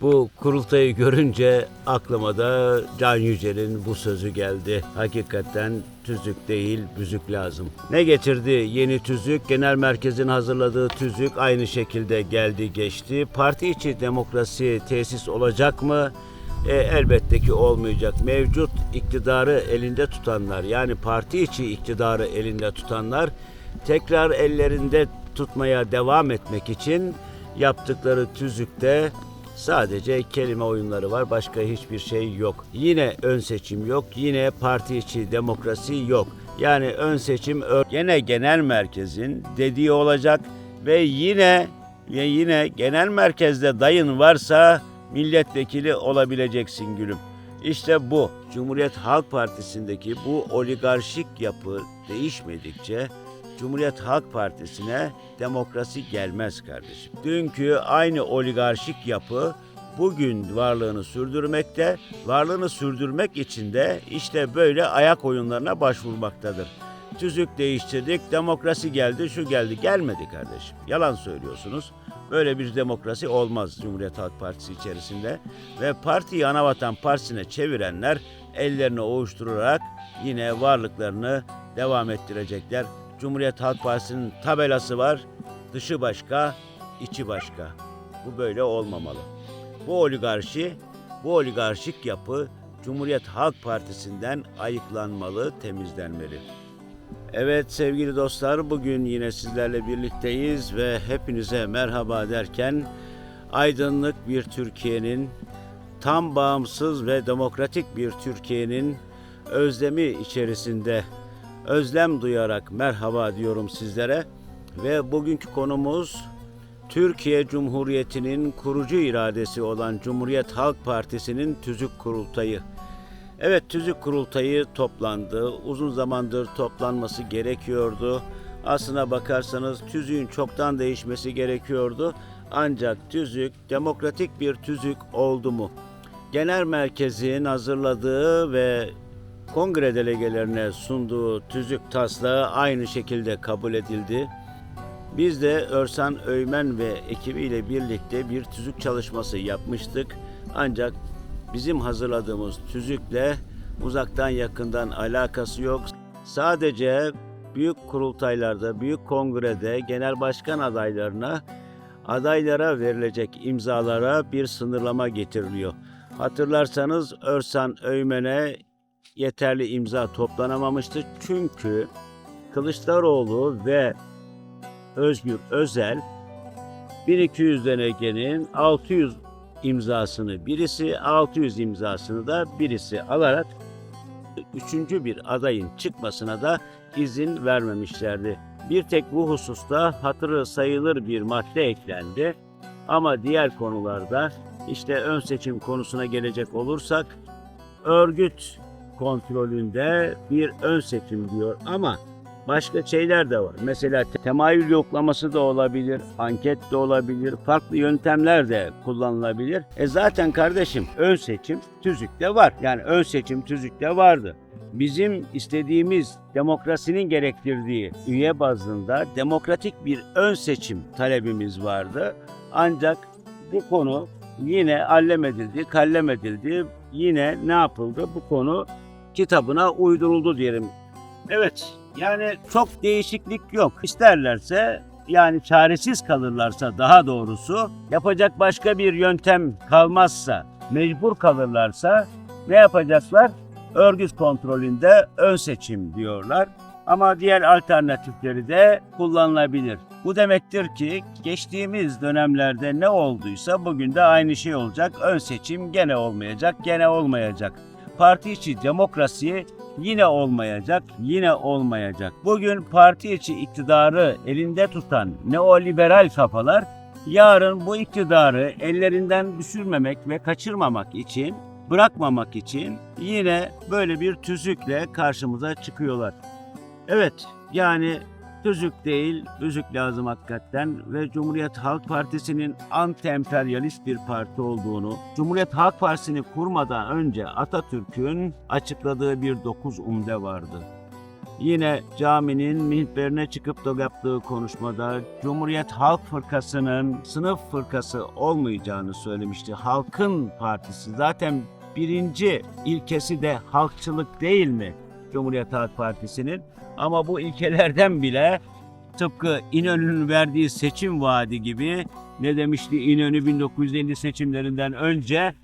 Bu kurultayı görünce aklıma da Can Yücel'in bu sözü geldi. Hakikaten tüzük değil, büzük lazım. Ne getirdi yeni tüzük? Genel merkezin hazırladığı tüzük aynı şekilde geldi geçti. Parti içi demokrasi tesis olacak mı? E, elbette ki olmayacak. Mevcut iktidarı elinde tutanlar yani parti içi iktidarı elinde tutanlar tekrar ellerinde tutmaya devam etmek için yaptıkları tüzükte sadece kelime oyunları var. Başka hiçbir şey yok. Yine ön seçim yok. Yine parti içi demokrasi yok. Yani ön seçim gene genel merkezin dediği olacak ve yine ve yine genel merkezde dayın varsa milletvekili olabileceksin gülüm. İşte bu Cumhuriyet Halk Partisi'ndeki bu oligarşik yapı değişmedikçe Cumhuriyet Halk Partisi'ne demokrasi gelmez kardeşim. Dünkü aynı oligarşik yapı bugün varlığını sürdürmekte, varlığını sürdürmek için de işte böyle ayak oyunlarına başvurmaktadır. Tüzük değiştirdik, demokrasi geldi, şu geldi. Gelmedi kardeşim. Yalan söylüyorsunuz. Böyle bir demokrasi olmaz Cumhuriyet Halk Partisi içerisinde. Ve partiyi Anavatan Partisi'ne çevirenler ellerini ovuşturarak yine varlıklarını devam ettirecekler. Cumhuriyet Halk Partisi'nin tabelası var. Dışı başka, içi başka. Bu böyle olmamalı. Bu oligarşi, bu oligarşik yapı Cumhuriyet Halk Partisi'nden ayıklanmalı, temizlenmeli. Evet sevgili dostlar bugün yine sizlerle birlikteyiz ve hepinize merhaba derken aydınlık bir Türkiye'nin tam bağımsız ve demokratik bir Türkiye'nin özlemi içerisinde özlem duyarak merhaba diyorum sizlere ve bugünkü konumuz Türkiye Cumhuriyeti'nin kurucu iradesi olan Cumhuriyet Halk Partisi'nin tüzük kurultayı. Evet tüzük kurultayı toplandı. Uzun zamandır toplanması gerekiyordu. Aslına bakarsanız tüzüğün çoktan değişmesi gerekiyordu. Ancak tüzük demokratik bir tüzük oldu mu? Genel merkezin hazırladığı ve kongre delegelerine sunduğu tüzük taslağı aynı şekilde kabul edildi. Biz de Örsan Öymen ve ekibiyle birlikte bir tüzük çalışması yapmıştık. Ancak bizim hazırladığımız tüzükle uzaktan yakından alakası yok. Sadece büyük kurultaylarda, büyük kongrede genel başkan adaylarına adaylara verilecek imzalara bir sınırlama getiriliyor. Hatırlarsanız Örsan Öymen'e yeterli imza toplanamamıştı. Çünkü Kılıçdaroğlu ve Özgür Özel 1200 denegenin 600 imzasını birisi, 600 imzasını da birisi alarak üçüncü bir adayın çıkmasına da izin vermemişlerdi. Bir tek bu hususta hatırı sayılır bir madde eklendi. Ama diğer konularda işte ön seçim konusuna gelecek olursak örgüt kontrolünde bir ön seçim diyor ama başka şeyler de var. Mesela te- temayül yoklaması da olabilir, anket de olabilir, farklı yöntemler de kullanılabilir. E zaten kardeşim ön seçim tüzükte var. Yani ön seçim tüzükte vardı. Bizim istediğimiz demokrasinin gerektirdiği üye bazında demokratik bir ön seçim talebimiz vardı. Ancak bu konu yine allem edildi, kallem edildi. Yine ne yapıldı? Bu konu kitabına uyduruldu diyelim. Evet, yani çok değişiklik yok. İsterlerse yani çaresiz kalırlarsa daha doğrusu yapacak başka bir yöntem kalmazsa, mecbur kalırlarsa ne yapacaklar? Örgüt kontrolünde ön seçim diyorlar. Ama diğer alternatifleri de kullanılabilir. Bu demektir ki geçtiğimiz dönemlerde ne olduysa bugün de aynı şey olacak. Ön seçim gene olmayacak, gene olmayacak. Parti içi demokrasi yine olmayacak, yine olmayacak. Bugün parti içi iktidarı elinde tutan neoliberal kafalar yarın bu iktidarı ellerinden düşürmemek ve kaçırmamak için, bırakmamak için yine böyle bir tüzükle karşımıza çıkıyorlar. Evet, yani tüzük değil, büzük lazım hakikaten ve Cumhuriyet Halk Partisi'nin anti-emperyalist bir parti olduğunu, Cumhuriyet Halk Partisi'ni kurmadan önce Atatürk'ün açıkladığı bir dokuz umde vardı. Yine caminin minberine çıkıp da yaptığı konuşmada Cumhuriyet Halk Fırkası'nın sınıf fırkası olmayacağını söylemişti. Halkın partisi zaten birinci ilkesi de halkçılık değil mi Cumhuriyet Halk Partisi'nin? Ama bu ilkelerden bile tıpkı İnönü'nün verdiği seçim vaadi gibi ne demişti İnönü 1950 seçimlerinden önce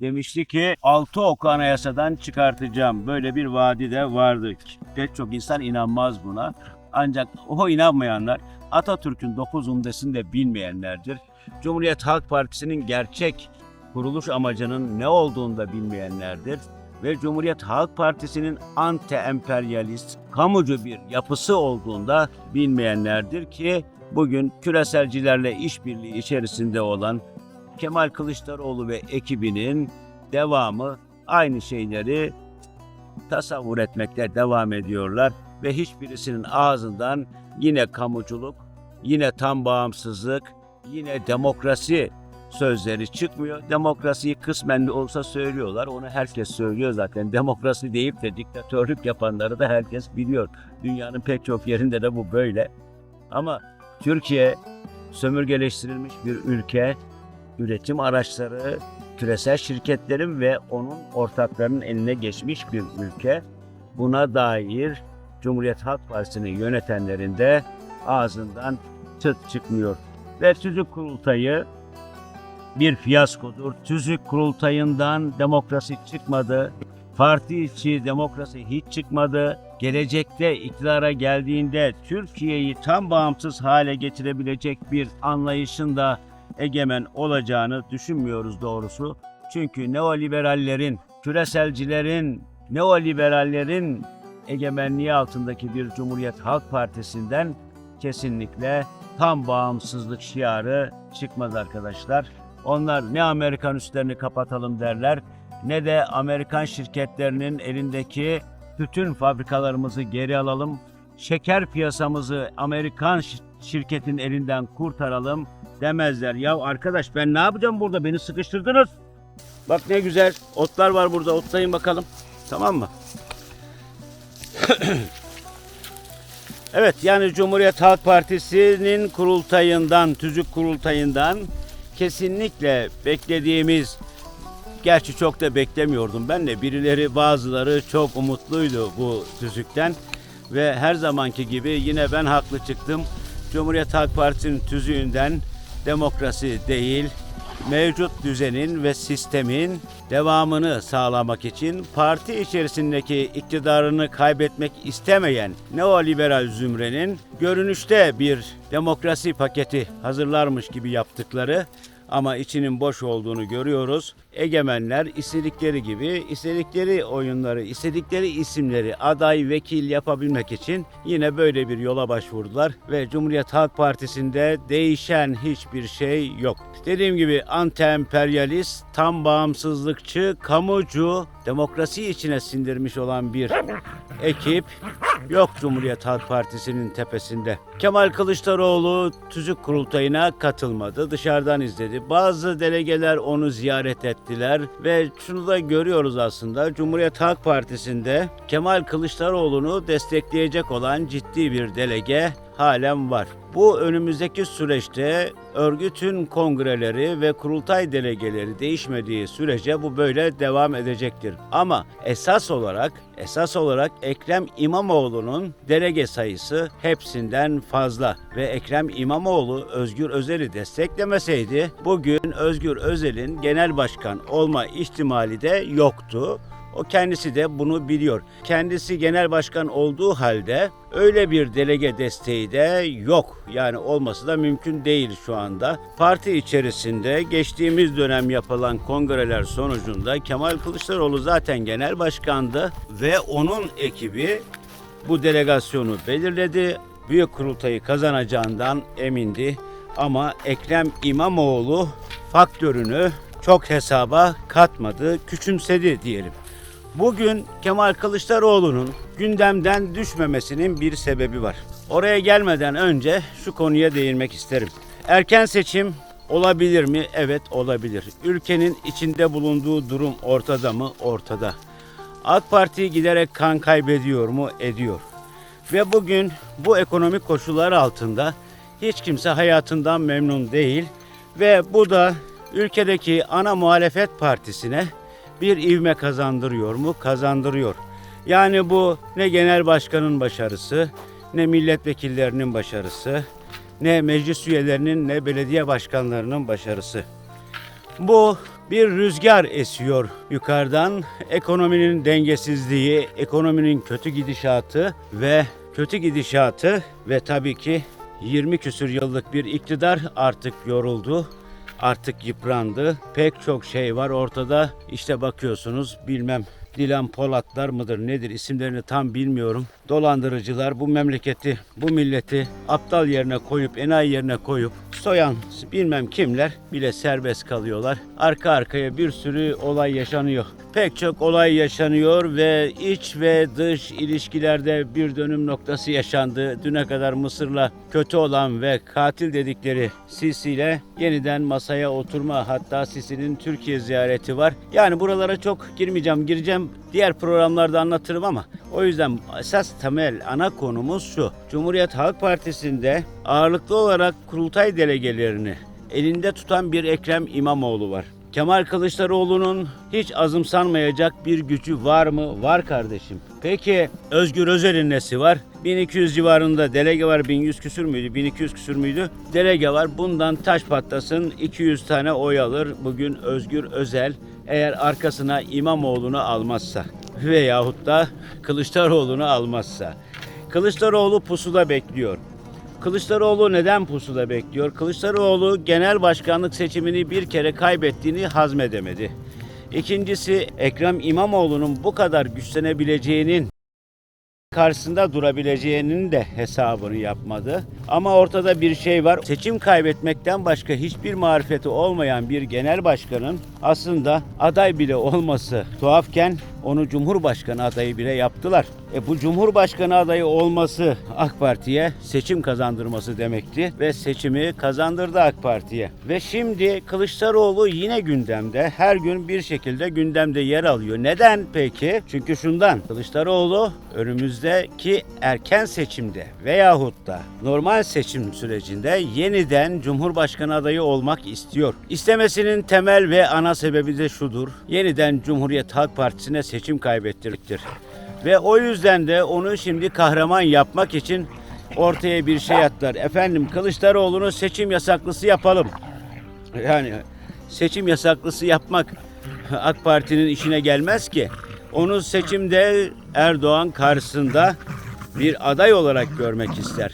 demişti ki altı oku anayasadan çıkartacağım. Böyle bir vaadi de vardı. Pek çok insan inanmaz buna. Ancak o inanmayanlar Atatürk'ün dokuz umdesini de bilmeyenlerdir. Cumhuriyet Halk Partisi'nin gerçek kuruluş amacının ne olduğunu da bilmeyenlerdir. Ve Cumhuriyet Halk Partisi'nin anti-emperyalist, kamucu bir yapısı olduğunda bilmeyenlerdir ki bugün küreselcilerle işbirliği içerisinde olan Kemal Kılıçdaroğlu ve ekibinin devamı aynı şeyleri tasavvur etmekte devam ediyorlar ve hiçbirisinin ağzından yine kamuculuk, yine tam bağımsızlık, yine demokrasi sözleri çıkmıyor. Demokrasiyi kısmen de olsa söylüyorlar. Onu herkes söylüyor zaten. Demokrasi deyip de diktatörlük yapanları da herkes biliyor. Dünyanın pek çok yerinde de bu böyle. Ama Türkiye sömürgeleştirilmiş bir ülke üretim araçları küresel şirketlerin ve onun ortaklarının eline geçmiş bir ülke. Buna dair Cumhuriyet Halk Partisi'nin yönetenlerinde ağzından çıt çıkmıyor. Ve tüzük kurultayı bir fiyaskodur. Tüzük kurultayından demokrasi çıkmadı. Parti içi demokrasi hiç çıkmadı. Gelecekte iktidara geldiğinde Türkiye'yi tam bağımsız hale getirebilecek bir anlayışın da egemen olacağını düşünmüyoruz doğrusu. Çünkü neoliberallerin, küreselcilerin, neoliberallerin egemenliği altındaki bir Cumhuriyet Halk Partisi'nden kesinlikle tam bağımsızlık şiarı çıkmaz arkadaşlar. Onlar ne Amerikan üslerini kapatalım derler ne de Amerikan şirketlerinin elindeki bütün fabrikalarımızı geri alalım. Şeker piyasamızı Amerikan şi- şirketin elinden kurtaralım demezler. Ya arkadaş ben ne yapacağım burada? Beni sıkıştırdınız. Bak ne güzel otlar var burada. Otlayın bakalım. Tamam mı? evet yani Cumhuriyet Halk Partisi'nin kurultayından, tüzük kurultayından kesinlikle beklediğimiz Gerçi çok da beklemiyordum ben de. Birileri bazıları çok umutluydu bu tüzükten. Ve her zamanki gibi yine ben haklı çıktım. Cumhuriyet Halk Partisi'nin tüzüğünden demokrasi değil, mevcut düzenin ve sistemin devamını sağlamak için parti içerisindeki iktidarını kaybetmek istemeyen neoliberal zümrenin görünüşte bir demokrasi paketi hazırlarmış gibi yaptıkları ama içinin boş olduğunu görüyoruz. Egemenler istedikleri gibi istedikleri oyunları, istedikleri isimleri aday vekil yapabilmek için yine böyle bir yola başvurdular ve Cumhuriyet Halk Partisi'nde değişen hiçbir şey yok. Dediğim gibi anti-emperyalist, tam bağımsızlıkçı, kamucu, demokrasi içine sindirmiş olan bir ekip yok Cumhuriyet Halk Partisi'nin tepesinde. Kemal Kılıçdaroğlu tüzük kurultayına katılmadı. Dışarıdan izledi. Bazı delegeler onu ziyaret ettiler ve şunu da görüyoruz aslında. Cumhuriyet Halk Partisi'nde Kemal Kılıçdaroğlu'nu destekleyecek olan ciddi bir delege halen var. Bu önümüzdeki süreçte örgütün kongreleri ve kurultay delegeleri değişmediği sürece bu böyle devam edecektir. Ama esas olarak esas olarak Ekrem İmamoğlu'nun delege sayısı hepsinden fazla ve Ekrem İmamoğlu Özgür Özel'i desteklemeseydi bugün Özgür Özel'in genel başkan olma ihtimali de yoktu. O kendisi de bunu biliyor. Kendisi genel başkan olduğu halde öyle bir delege desteği de yok. Yani olması da mümkün değil şu anda. Parti içerisinde geçtiğimiz dönem yapılan kongreler sonucunda Kemal Kılıçdaroğlu zaten genel başkandı ve onun ekibi bu delegasyonu belirledi. Büyük kurultayı kazanacağından emindi. Ama Ekrem İmamoğlu faktörünü çok hesaba katmadı, küçümsedi diyelim. Bugün Kemal Kılıçdaroğlu'nun gündemden düşmemesinin bir sebebi var. Oraya gelmeden önce şu konuya değinmek isterim. Erken seçim olabilir mi? Evet olabilir. Ülkenin içinde bulunduğu durum ortada mı? Ortada. AK Parti giderek kan kaybediyor mu? Ediyor. Ve bugün bu ekonomik koşullar altında hiç kimse hayatından memnun değil ve bu da ülkedeki ana muhalefet partisine bir ivme kazandırıyor mu? Kazandırıyor. Yani bu ne genel başkanın başarısı, ne milletvekillerinin başarısı, ne meclis üyelerinin ne belediye başkanlarının başarısı. Bu bir rüzgar esiyor yukarıdan. Ekonominin dengesizliği, ekonominin kötü gidişatı ve kötü gidişatı ve tabii ki 20 küsür yıllık bir iktidar artık yoruldu. Artık yıprandı. Pek çok şey var ortada. İşte bakıyorsunuz bilmem Dilan Polatlar mıdır nedir isimlerini tam bilmiyorum. Dolandırıcılar bu memleketi, bu milleti aptal yerine koyup, enayi yerine koyup soyan bilmem kimler bile serbest kalıyorlar. Arka arkaya bir sürü olay yaşanıyor. Pek çok olay yaşanıyor ve iç ve dış ilişkilerde bir dönüm noktası yaşandı. Düne kadar Mısır'la kötü olan ve katil dedikleri Sisi ile yeniden masaya oturma hatta Sisi'nin Türkiye ziyareti var. Yani buralara çok girmeyeceğim. Gireceğim diğer programlarda anlatırım ama o yüzden esas temel ana konumuz şu. Cumhuriyet Halk Partisi'nde ağırlıklı olarak kurultay delegelerini elinde tutan bir Ekrem İmamoğlu var. Kemal Kılıçdaroğlu'nun hiç azımsanmayacak bir gücü var mı? Var kardeşim. Peki Özgür Özel'in nesi var? 1200 civarında delege var. 1100 küsür müydü? 1200 küsür müydü? Delege var. Bundan taş patlasın 200 tane oy alır. Bugün Özgür Özel eğer arkasına İmamoğlu'nu almazsa veyahut da Kılıçdaroğlu'nu almazsa. Kılıçdaroğlu pusuda bekliyor. Kılıçdaroğlu neden pusuda bekliyor? Kılıçdaroğlu genel başkanlık seçimini bir kere kaybettiğini hazmedemedi. İkincisi Ekrem İmamoğlu'nun bu kadar güçlenebileceğinin karşısında durabileceğinin de hesabını yapmadı. Ama ortada bir şey var. Seçim kaybetmekten başka hiçbir marifeti olmayan bir genel başkanın aslında aday bile olması tuhafken onu Cumhurbaşkanı adayı bile yaptılar. E bu Cumhurbaşkanı adayı olması AK Parti'ye seçim kazandırması demekti ve seçimi kazandırdı AK Parti'ye. Ve şimdi Kılıçdaroğlu yine gündemde. Her gün bir şekilde gündemde yer alıyor. Neden peki? Çünkü şundan. Kılıçdaroğlu önümüzdeki erken seçimde veyahut da normal seçim sürecinde yeniden Cumhurbaşkanı adayı olmak istiyor. İstemesinin temel ve ana sebebi de şudur. Yeniden Cumhuriyet Halk Partisi'ne seçim kaybettirecektir. Ve o yüzden de onu şimdi kahraman yapmak için ortaya bir şey attılar. Efendim Kılıçdaroğlu'nu seçim yasaklısı yapalım. Yani seçim yasaklısı yapmak AK Parti'nin işine gelmez ki. Onu seçimde Erdoğan karşısında bir aday olarak görmek ister.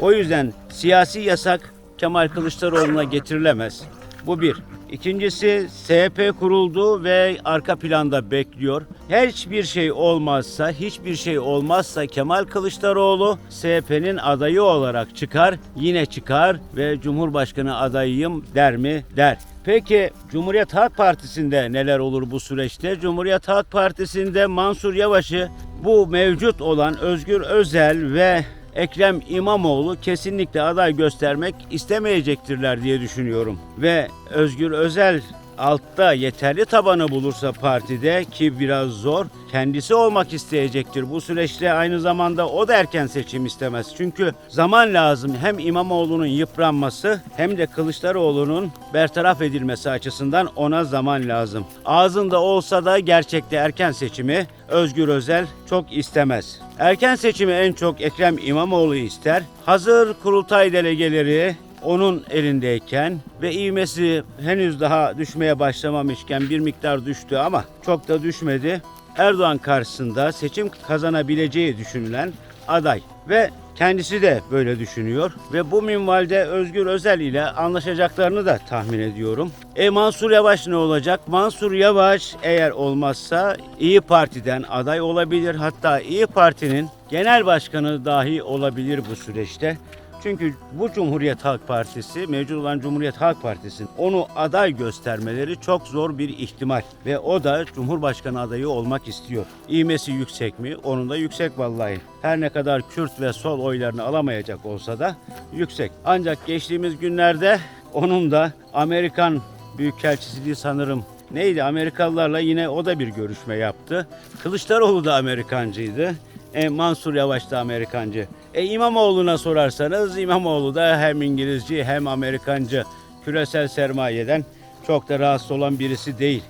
O yüzden siyasi yasak Kemal Kılıçdaroğlu'na getirilemez. Bu bir. İkincisi SHP kuruldu ve arka planda bekliyor. Hiçbir şey olmazsa, hiçbir şey olmazsa Kemal Kılıçdaroğlu SHP'nin adayı olarak çıkar, yine çıkar ve Cumhurbaşkanı adayıyım der mi? Der. Peki Cumhuriyet Halk Partisi'nde neler olur bu süreçte? Cumhuriyet Halk Partisi'nde Mansur Yavaş'ı bu mevcut olan Özgür Özel ve Ekrem İmamoğlu kesinlikle aday göstermek istemeyecektirler diye düşünüyorum. Ve Özgür Özel altta yeterli tabanı bulursa partide ki biraz zor kendisi olmak isteyecektir. Bu süreçte aynı zamanda o da erken seçim istemez. Çünkü zaman lazım hem İmamoğlu'nun yıpranması hem de Kılıçdaroğlu'nun bertaraf edilmesi açısından ona zaman lazım. Ağzında olsa da gerçekte erken seçimi Özgür Özel çok istemez. Erken seçimi en çok Ekrem İmamoğlu ister. Hazır kurultay delegeleri onun elindeyken ve ivmesi henüz daha düşmeye başlamamışken bir miktar düştü ama çok da düşmedi. Erdoğan karşısında seçim kazanabileceği düşünülen aday ve kendisi de böyle düşünüyor ve bu minvalde Özgür Özel ile anlaşacaklarını da tahmin ediyorum. E Mansur Yavaş ne olacak? Mansur Yavaş eğer olmazsa İyi Parti'den aday olabilir. Hatta İyi Parti'nin genel başkanı dahi olabilir bu süreçte. Çünkü bu Cumhuriyet Halk Partisi, mevcut olan Cumhuriyet Halk Partisi'nin onu aday göstermeleri çok zor bir ihtimal. Ve o da Cumhurbaşkanı adayı olmak istiyor. İğmesi yüksek mi? Onun da yüksek vallahi. Her ne kadar Kürt ve sol oylarını alamayacak olsa da yüksek. Ancak geçtiğimiz günlerde onun da Amerikan Büyükelçiliği sanırım neydi Amerikalılarla yine o da bir görüşme yaptı. Kılıçdaroğlu da Amerikancıydı. E, Mansur Yavaş da Amerikancı. E, İmamoğlu'na sorarsanız İmamoğlu da hem İngilizci hem Amerikancı. Küresel sermayeden çok da rahatsız olan birisi değil.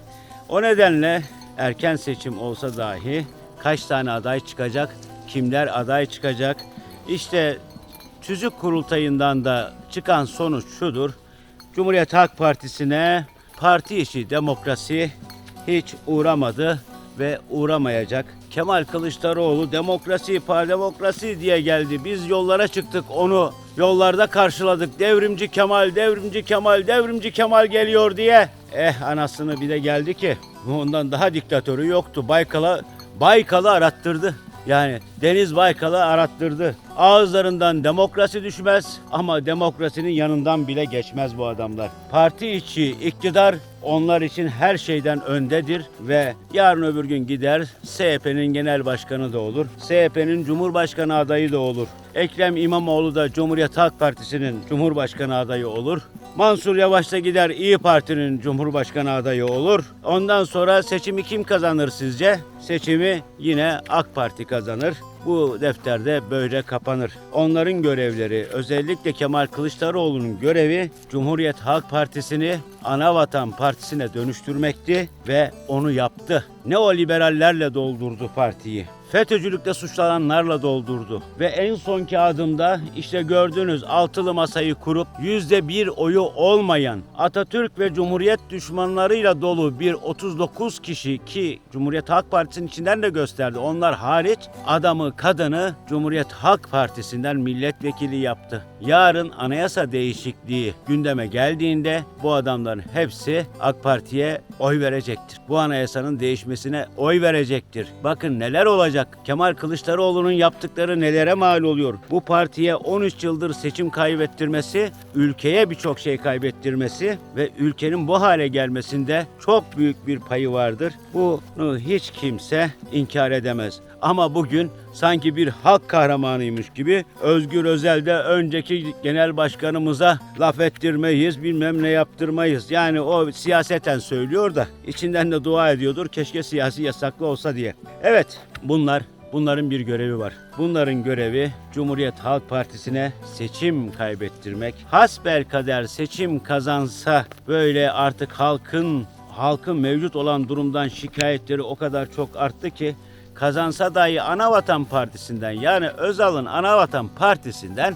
O nedenle erken seçim olsa dahi kaç tane aday çıkacak, kimler aday çıkacak? İşte tüzük kurultayından da çıkan sonuç şudur. Cumhuriyet Halk Partisi'ne parti içi demokrasi hiç uğramadı ve uğramayacak. Kemal Kılıçdaroğlu demokrasi, par demokrasi diye geldi. Biz yollara çıktık onu yollarda karşıladık. Devrimci Kemal, devrimci Kemal, devrimci Kemal geliyor diye. Eh anasını bir de geldi ki ondan daha diktatörü yoktu. Baykal'a Baykal'ı arattırdı. Yani Deniz Baykal'ı arattırdı. Ağızlarından demokrasi düşmez ama demokrasinin yanından bile geçmez bu adamlar. Parti içi iktidar onlar için her şeyden öndedir ve yarın öbür gün gider CHP'nin genel başkanı da olur. CHP'nin cumhurbaşkanı adayı da olur. Ekrem İmamoğlu da Cumhuriyet Halk Partisi'nin cumhurbaşkanı adayı olur. Mansur Yavaş da gider İyi Parti'nin cumhurbaşkanı adayı olur. Ondan sonra seçimi kim kazanır sizce? Seçimi yine AK Parti kazanır. Bu defterde böyle kapanır. Onların görevleri özellikle Kemal Kılıçdaroğlu'nun görevi Cumhuriyet Halk Partisi'ni Anavatan Partisi'ne dönüştürmekti ve onu yaptı. Neoliberallerle doldurdu partiyi. FETÖ'cülükte suçlananlarla doldurdu. Ve en sonki adımda işte gördüğünüz altılı masayı kurup yüzde bir oyu olmayan Atatürk ve Cumhuriyet düşmanlarıyla dolu bir 39 kişi ki Cumhuriyet Halk Partisi'nin içinden de gösterdi. Onlar hariç adamı kadını Cumhuriyet Halk Partisi'nden milletvekili yaptı. Yarın anayasa değişikliği gündeme geldiğinde bu adamların hepsi AK Parti'ye oy verecektir. Bu anayasanın değişmesine oy verecektir. Bakın neler olacak. Kemal Kılıçdaroğlu'nun yaptıkları nelere mal oluyor. Bu partiye 13 yıldır seçim kaybettirmesi, ülkeye birçok şey kaybettirmesi ve ülkenin bu hale gelmesinde çok büyük bir payı vardır. Bunu hiç kimse inkar edemez. Ama bugün sanki bir halk kahramanıymış gibi Özgür Özel de önceki genel başkanımıza laf ettirmeyiz, bilmem ne yaptırmayız. Yani o siyaseten söylüyor da içinden de dua ediyordur keşke siyasi yasaklı olsa diye. Evet bunlar Bunların bir görevi var. Bunların görevi Cumhuriyet Halk Partisi'ne seçim kaybettirmek. Hasbel kader seçim kazansa böyle artık halkın halkın mevcut olan durumdan şikayetleri o kadar çok arttı ki kazansa dahi Anavatan Partisi'nden yani Özal'ın Anavatan Partisi'nden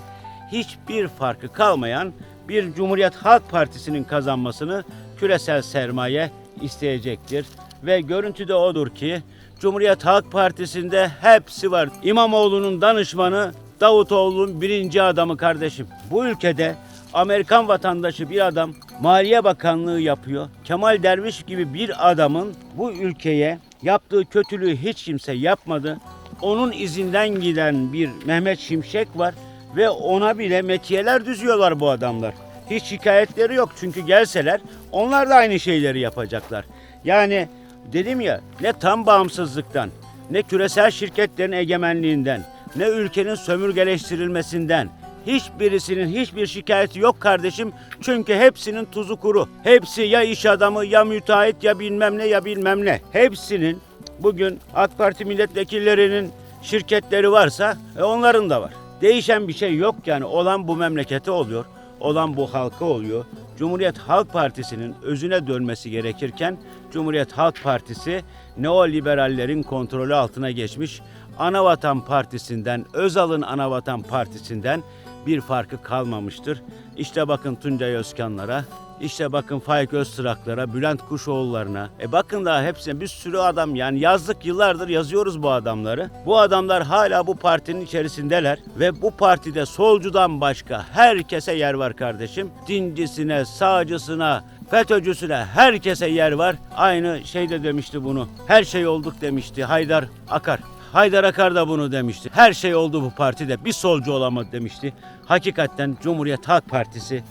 hiçbir farkı kalmayan bir Cumhuriyet Halk Partisi'nin kazanmasını küresel sermaye isteyecektir. Ve görüntü de odur ki Cumhuriyet Halk Partisi'nde hepsi var. İmamoğlu'nun danışmanı Davutoğlu'nun birinci adamı kardeşim. Bu ülkede Amerikan vatandaşı bir adam Maliye Bakanlığı yapıyor. Kemal Derviş gibi bir adamın bu ülkeye yaptığı kötülüğü hiç kimse yapmadı. Onun izinden giden bir Mehmet Şimşek var ve ona bile metiyeler düzüyorlar bu adamlar. Hiç şikayetleri yok çünkü gelseler onlar da aynı şeyleri yapacaklar. Yani dedim ya ne tam bağımsızlıktan, ne küresel şirketlerin egemenliğinden, ne ülkenin sömürgeleştirilmesinden hiçbirisinin hiçbir şikayeti yok kardeşim. Çünkü hepsinin tuzu kuru. Hepsi ya iş adamı ya müteahhit ya bilmem ne ya bilmem ne. Hepsinin bugün AK Parti milletvekillerinin şirketleri varsa e, onların da var. Değişen bir şey yok yani olan bu memlekete oluyor. Olan bu halka oluyor. Cumhuriyet Halk Partisi'nin özüne dönmesi gerekirken Cumhuriyet Halk Partisi neoliberallerin kontrolü altına geçmiş. Anavatan Partisi'nden, Özal'ın Anavatan Partisi'nden bir farkı kalmamıştır. İşte bakın Tuncay Özkanlara, işte bakın Faik Öztraklara, Bülent Kuşoğullarına. E bakın daha hepsine bir sürü adam yani yazdık yıllardır yazıyoruz bu adamları. Bu adamlar hala bu partinin içerisindeler ve bu partide solcudan başka herkese yer var kardeşim. Dincisine, sağcısına, FETÖ'cüsüne herkese yer var. Aynı şeyde demişti bunu. Her şey olduk demişti Haydar Akar. Haydar Akar da bunu demişti. Her şey oldu bu partide. Bir solcu olamadı demişti. Hakikaten Cumhuriyet Halk Partisi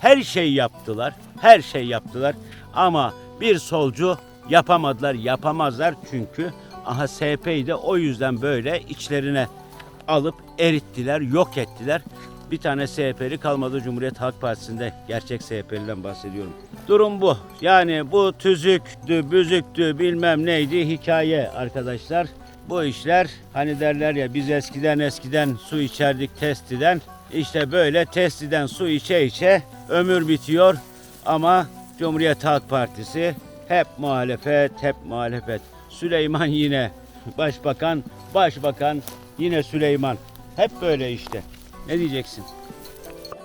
her şey yaptılar. Her şey yaptılar. Ama bir solcu yapamadılar, yapamazlar çünkü aha SP'yi de o yüzden böyle içlerine alıp erittiler, yok ettiler. Bir tane SHP'li kalmadı Cumhuriyet Halk Partisi'nde. Gerçek SHP'liden bahsediyorum. Durum bu. Yani bu tüzüktü, büzüktü, bilmem neydi hikaye arkadaşlar. Bu işler hani derler ya biz eskiden eskiden su içerdik testiden. İşte böyle testiden su içe içe ömür bitiyor ama Cumhuriyet Halk Partisi hep muhalefet, hep muhalefet. Süleyman yine başbakan, başbakan yine Süleyman. Hep böyle işte. Ne diyeceksin?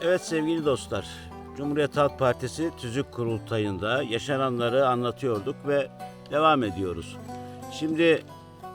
Evet sevgili dostlar, Cumhuriyet Halk Partisi Tüzük Kurultayı'nda yaşananları anlatıyorduk ve devam ediyoruz. Şimdi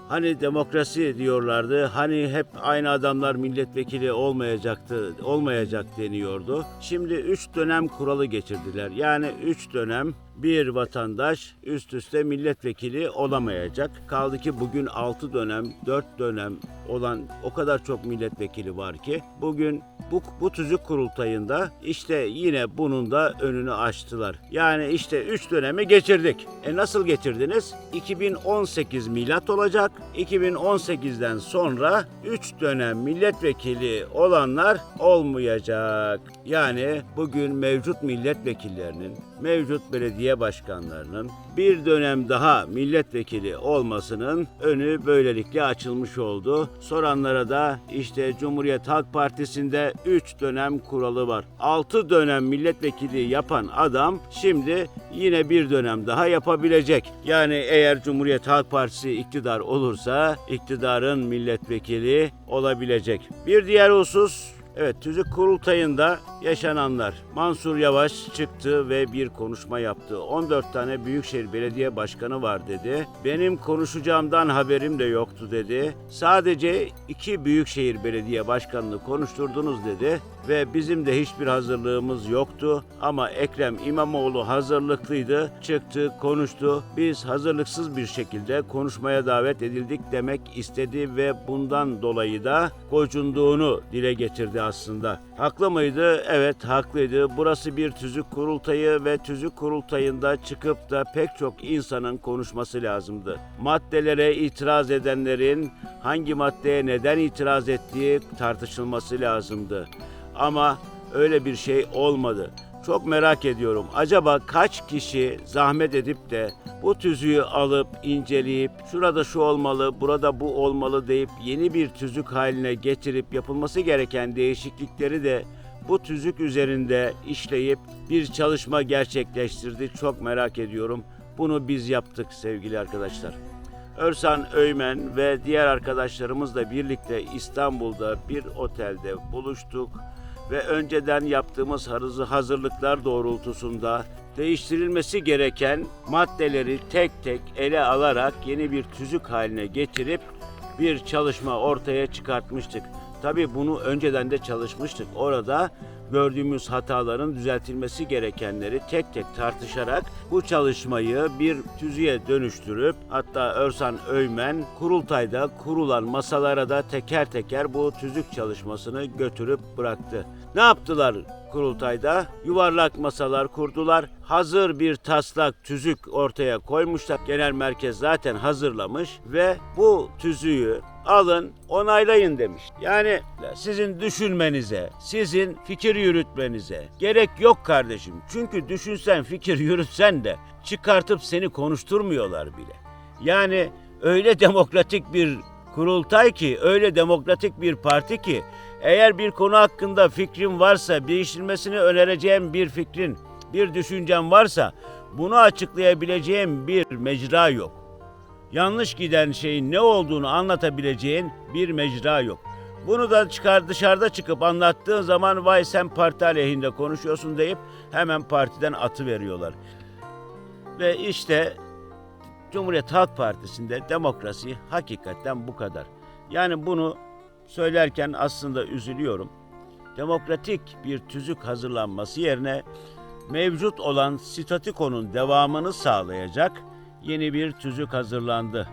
hani demokrasi diyorlardı, hani hep aynı adamlar milletvekili olmayacaktı, olmayacak deniyordu. Şimdi üç dönem kuralı geçirdiler. Yani üç dönem bir vatandaş üst üste milletvekili olamayacak. Kaldı ki bugün 6 dönem, 4 dönem olan o kadar çok milletvekili var ki bugün bu, bu tüzük kurultayında işte yine bunun da önünü açtılar. Yani işte 3 dönemi geçirdik. E nasıl geçirdiniz? 2018 milat olacak. 2018'den sonra 3 dönem milletvekili olanlar olmayacak. Yani bugün mevcut milletvekillerinin, mevcut belediye başkanlarının bir dönem daha milletvekili olmasının önü böylelikle açılmış oldu. Soranlara da işte Cumhuriyet Halk Partisi'nde 3 dönem kuralı var. 6 dönem milletvekili yapan adam şimdi yine bir dönem daha yapabilecek. Yani eğer Cumhuriyet Halk Partisi iktidar olursa iktidarın milletvekili olabilecek. Bir diğer husus Evet, tüzük kurultayında yaşananlar. Mansur Yavaş çıktı ve bir konuşma yaptı. 14 tane Büyükşehir Belediye Başkanı var dedi. Benim konuşacağımdan haberim de yoktu dedi. Sadece iki Büyükşehir Belediye Başkanını konuşturdunuz dedi. Ve bizim de hiçbir hazırlığımız yoktu. Ama Ekrem İmamoğlu hazırlıklıydı. Çıktı, konuştu. Biz hazırlıksız bir şekilde konuşmaya davet edildik demek istedi ve bundan dolayı da gocunduğunu dile getirdi aslında. Haklı mıydı? Evet haklıydı. Burası bir tüzük kurultayı ve tüzük kurultayında çıkıp da pek çok insanın konuşması lazımdı. Maddelere itiraz edenlerin hangi maddeye neden itiraz ettiği tartışılması lazımdı. Ama öyle bir şey olmadı. Çok merak ediyorum. Acaba kaç kişi zahmet edip de bu tüzüğü alıp inceleyip şurada şu olmalı, burada bu olmalı deyip yeni bir tüzük haline getirip yapılması gereken değişiklikleri de bu tüzük üzerinde işleyip bir çalışma gerçekleştirdi. Çok merak ediyorum. Bunu biz yaptık sevgili arkadaşlar. Örsan Öymen ve diğer arkadaşlarımızla birlikte İstanbul'da bir otelde buluştuk ve önceden yaptığımız hazır- hazırlıklar doğrultusunda değiştirilmesi gereken maddeleri tek tek ele alarak yeni bir tüzük haline getirip bir çalışma ortaya çıkartmıştık. Tabii bunu önceden de çalışmıştık. Orada gördüğümüz hataların düzeltilmesi gerekenleri tek tek tartışarak bu çalışmayı bir tüzüğe dönüştürüp hatta Örsan Öymen kurultayda kurulan masalara da teker teker bu tüzük çalışmasını götürüp bıraktı. Ne yaptılar kurultayda? Yuvarlak masalar kurdular. Hazır bir taslak tüzük ortaya koymuşlar. Genel merkez zaten hazırlamış ve bu tüzüğü alın onaylayın demiş. Yani sizin düşünmenize, sizin fikir yürütmenize gerek yok kardeşim. Çünkü düşünsen, fikir yürütsen de çıkartıp seni konuşturmuyorlar bile. Yani öyle demokratik bir kurultay ki, öyle demokratik bir parti ki eğer bir konu hakkında fikrin varsa, değiştirilmesini önereceğim bir fikrin, bir düşüncen varsa bunu açıklayabileceğim bir mecra yok yanlış giden şeyin ne olduğunu anlatabileceğin bir mecra yok. Bunu da çıkar dışarıda çıkıp anlattığın zaman vay sen parti aleyhinde konuşuyorsun deyip hemen partiden atı veriyorlar. Ve işte Cumhuriyet Halk Partisi'nde demokrasi hakikaten bu kadar. Yani bunu söylerken aslında üzülüyorum. Demokratik bir tüzük hazırlanması yerine mevcut olan statükonun devamını sağlayacak yeni bir tüzük hazırlandı.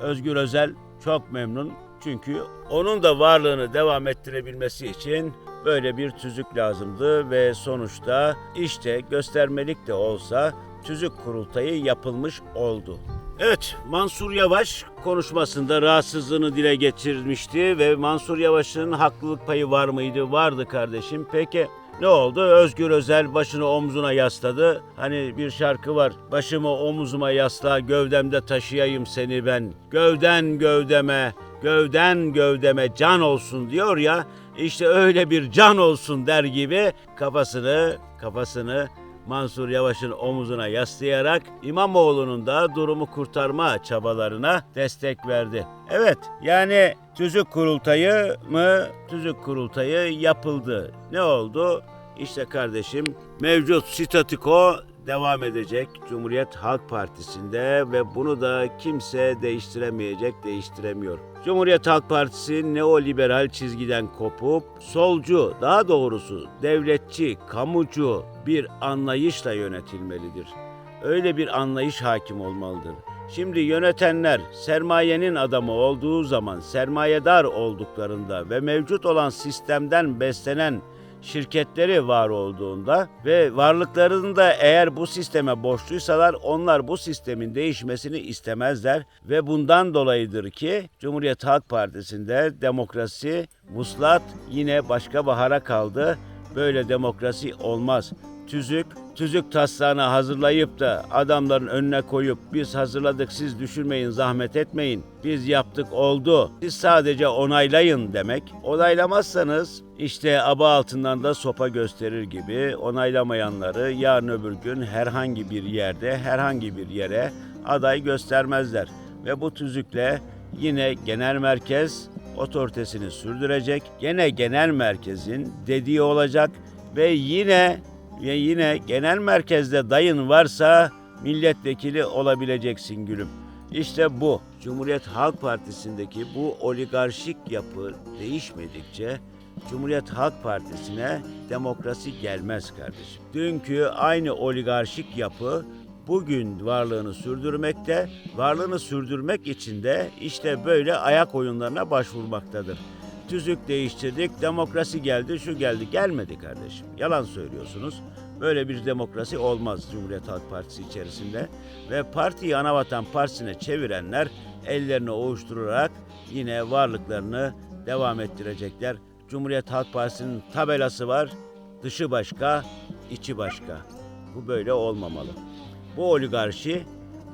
Özgür Özel çok memnun çünkü onun da varlığını devam ettirebilmesi için böyle bir tüzük lazımdı ve sonuçta işte göstermelik de olsa tüzük kurultayı yapılmış oldu. Evet, Mansur Yavaş konuşmasında rahatsızlığını dile getirmişti ve Mansur Yavaş'ın haklılık payı var mıydı? Vardı kardeşim. Peki Ne oldu? Özgür Özel başını omzuna yasladı. Hani bir şarkı var. Başımı omuzuma yasla, gövdemde taşıyayım seni ben. Gövden gövdeme, gövden gövdeme can olsun diyor ya. İşte öyle bir can olsun der gibi kafasını, kafasını Mansur Yavaş'ın omuzuna yaslayarak İmamoğlu'nun da durumu kurtarma çabalarına destek verdi. Evet yani tüzük kurultayı mı? Tüzük kurultayı yapıldı. Ne oldu? İşte kardeşim mevcut statiko devam edecek Cumhuriyet Halk Partisi'nde ve bunu da kimse değiştiremeyecek, değiştiremiyor. Cumhuriyet Halk Partisi neoliberal çizgiden kopup solcu, daha doğrusu devletçi, kamucu bir anlayışla yönetilmelidir. Öyle bir anlayış hakim olmalıdır. Şimdi yönetenler sermayenin adamı olduğu zaman sermayedar olduklarında ve mevcut olan sistemden beslenen şirketleri var olduğunda ve varlıklarında eğer bu sisteme borçluysalar onlar bu sistemin değişmesini istemezler ve bundan dolayıdır ki Cumhuriyet Halk Partisi'nde demokrasi vuslat yine başka bahara kaldı. Böyle demokrasi olmaz. Tüzük, tüzük taslağını hazırlayıp da adamların önüne koyup biz hazırladık siz düşünmeyin zahmet etmeyin. Biz yaptık oldu. Siz sadece onaylayın demek. Onaylamazsanız işte aba altından da sopa gösterir gibi onaylamayanları yarın öbür gün herhangi bir yerde herhangi bir yere aday göstermezler. Ve bu tüzükle yine genel merkez otoritesini sürdürecek. Gene genel merkezin dediği olacak ve yine ve yine genel merkezde dayın varsa milletvekili olabileceksin gülüm. İşte bu Cumhuriyet Halk Partisi'ndeki bu oligarşik yapı değişmedikçe Cumhuriyet Halk Partisi'ne demokrasi gelmez kardeşim. Dünkü aynı oligarşik yapı bugün varlığını sürdürmekte, varlığını sürdürmek için de işte böyle ayak oyunlarına başvurmaktadır. Tüzük değiştirdik, demokrasi geldi, şu geldi. Gelmedi kardeşim. Yalan söylüyorsunuz. Böyle bir demokrasi olmaz Cumhuriyet Halk Partisi içerisinde. Ve partiyi Anavatan Partisi'ne çevirenler ellerini ovuşturarak yine varlıklarını devam ettirecekler. Cumhuriyet Halk Partisi'nin tabelası var. Dışı başka, içi başka. Bu böyle olmamalı. Bu oligarşi,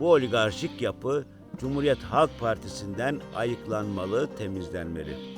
bu oligarşik yapı Cumhuriyet Halk Partisi'nden ayıklanmalı, temizlenmeli.